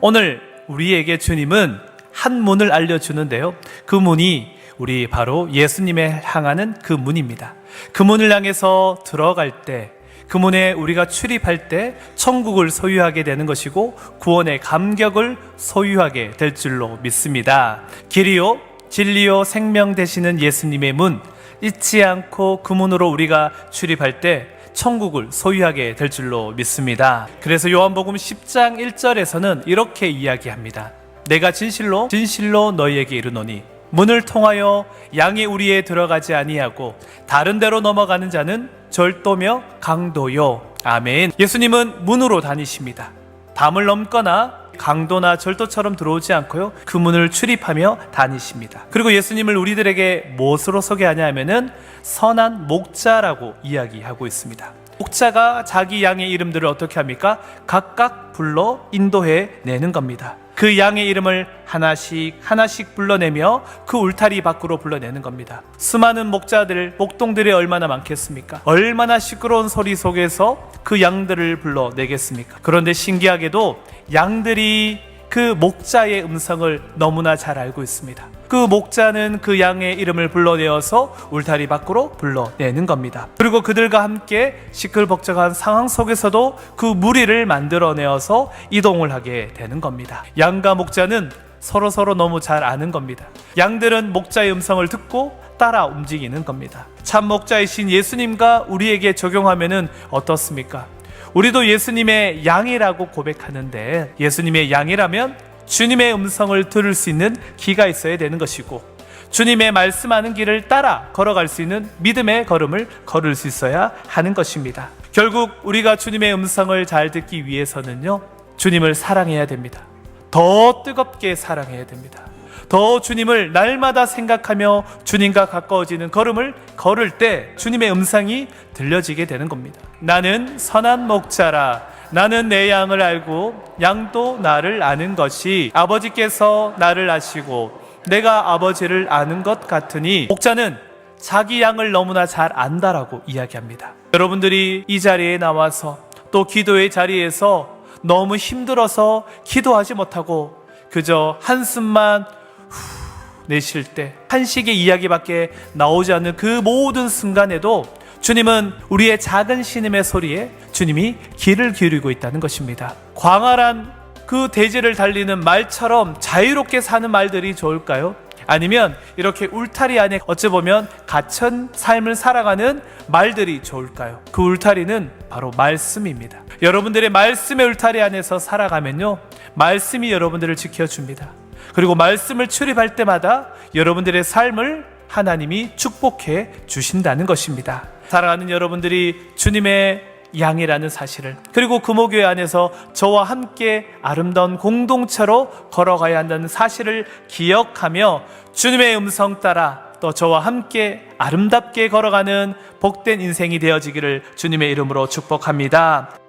오늘 우리에게 주님은 한 문을 알려주는데요. 그 문이 우리 바로 예수님에 향하는 그 문입니다. 그 문을 향해서 들어갈 때, 그 문에 우리가 출입할 때 천국을 소유하게 되는 것이고 구원의 감격을 소유하게 될 줄로 믿습니다. 길이요, 진리요, 생명 되시는 예수님의 문, 잊지 않고 그 문으로 우리가 출입할 때 천국을 소유하게 될 줄로 믿습니다. 그래서 요한복음 10장 1절에서는 이렇게 이야기합니다. 내가 진실로 진실로 너희에게 이르노니 문을 통하여 양의 우리에 들어가지 아니하고 다른 데로 넘어가는 자는 절도며 강도요. 아멘. 예수님은 문으로 다니십니다. 담을 넘거나 강도나 절도처럼 들어오지 않고요. 그 문을 출입하며 다니십니다. 그리고 예수님을 우리들에게 무엇으로 소개하냐 하면은 선한 목자라고 이야기하고 있습니다. 목자가 자기 양의 이름들을 어떻게 합니까? 각각 불러 인도해 내는 겁니다. 그 양의 이름을 하나씩 하나씩 불러내며 그 울타리 밖으로 불러내는 겁니다. 수많은 목자들, 목동들이 얼마나 많겠습니까? 얼마나 시끄러운 소리 속에서 그 양들을 불러내겠습니까? 그런데 신기하게도 양들이 그 목자의 음성을 너무나 잘 알고 있습니다. 그 목자는 그 양의 이름을 불러내어서 울타리 밖으로 불러내는 겁니다. 그리고 그들과 함께 시끌벅적한 상황 속에서도 그 무리를 만들어내어서 이동을 하게 되는 겁니다. 양과 목자는 서로 서로 너무 잘 아는 겁니다. 양들은 목자의 음성을 듣고 따라 움직이는 겁니다. 참 목자이신 예수님과 우리에게 적용하면은 어떻습니까? 우리도 예수님의 양이라고 고백하는데 예수님의 양이라면 주님의 음성을 들을 수 있는 귀가 있어야 되는 것이고 주님의 말씀하는 길을 따라 걸어갈 수 있는 믿음의 걸음을 걸을 수 있어야 하는 것입니다. 결국 우리가 주님의 음성을 잘 듣기 위해서는요, 주님을 사랑해야 됩니다. 더 뜨겁게 사랑해야 됩니다. 더 주님을 날마다 생각하며 주님과 가까워지는 걸음을 걸을 때 주님의 음성이 들려지게 되는 겁니다. 나는 선한 목자라. 나는 내 양을 알고 양도 나를 아는 것이 아버지께서 나를 아시고 내가 아버지를 아는 것 같으니 목자는 자기 양을 너무나 잘 안다라고 이야기합니다. 여러분들이 이 자리에 나와서 또 기도의 자리에서 너무 힘들어서 기도하지 못하고 그저 한숨만 내쉴 때 한식의 이야기밖에 나오지 않는 그 모든 순간에도 주님은 우리의 작은 신음의 소리에 주님이 귀를 기울이고 있다는 것입니다. 광활한 그 대지를 달리는 말처럼 자유롭게 사는 말들이 좋을까요? 아니면 이렇게 울타리 안에 어찌 보면 갇힌 삶을 살아가는 말들이 좋을까요? 그 울타리는 바로 말씀입니다. 여러분들의 말씀의 울타리 안에서 살아가면요. 말씀이 여러분들을 지켜줍니다. 그리고 말씀을 출입할 때마다 여러분들의 삶을 하나님이 축복해 주신다는 것입니다. 사랑하는 여러분들이 주님의 양이라는 사실을 그리고 금호교회 안에서 저와 함께 아름다운 공동체로 걸어가야 한다는 사실을 기억하며 주님의 음성 따라 또 저와 함께 아름답게 걸어가는 복된 인생이 되어지기를 주님의 이름으로 축복합니다.